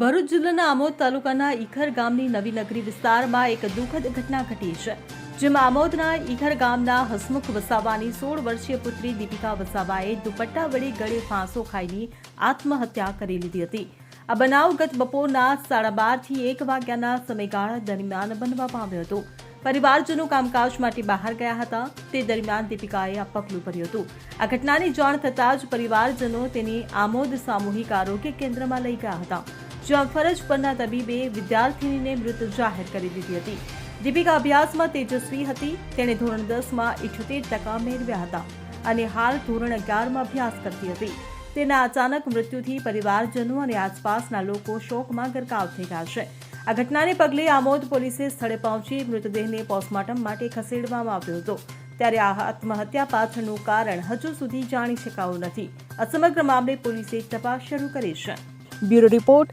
ભરૂચ જિલ્લાના આમોદ તાલુકાના ઈખર ગામની નવી નગરી વિસ્તારમાં એક દુઃખદ ઘટના ઘટી છે, જેમાં આમોદના ઈખર ગામના હસમુખ વસાવાની સોળ વર્ષીય પુત્રી દીપિકા વસાવાએ દુપટ્ટા વડે ગળે ફાંસો ખાઈને આત્મહત્યા કરી લીધી હતી. આ બનાવ ગત બપોરના સાડા બારથી એક વાગ્યાના સમયગાળા દરમિયાન બનવા પામ્યો હતો. પરિવારજનો કામકાજ માટે બહાર ગયા હતા. તે દરમિયાન દીપિકાએ આ પગલું ભર્યું હતું. આ ઘટનાની જાણ થતાં જ પરિવારજનો તેને આમોદ સામૂહિક આરોગ્ય કેન્દ્રમાં લઈ ગયા હતા. જ્યાં ફરજ પરના તબીબે વિદ્યાર્થીનીને મૃત જાહેર કરી દીધી હતી. દીપિકા અભ્યાસમાં તેજસ્વી હતી. તેણે ધોરણ દસમાં ઇઠ્યોતેર ટકા મેળવ્યા હતા અને હાલ ધોરણ અગિયારમાં અભ્યાસ કરતી હતી. તેના અચાનક મૃત્યુથી પરિવારજનો અને આસપાસના લોકો શોકમાં ગરકાવ થઈ ગયા છે. આ ઘટનાને પગલે આમોદ પોલીસે સ્થળે પહોંચી મૃતદેહને પોસ્ટમોર્ટમ માટે ખસેડવામાં આવ્યો હતો. ત્યારે આ આત્મહત્યા પાછળનું કારણ હજુ સુધી જાણી શકાયું નથી. આ સમગ્ર મામલે પોલીસે તપાસ શરૂ કરી છે. Bureau report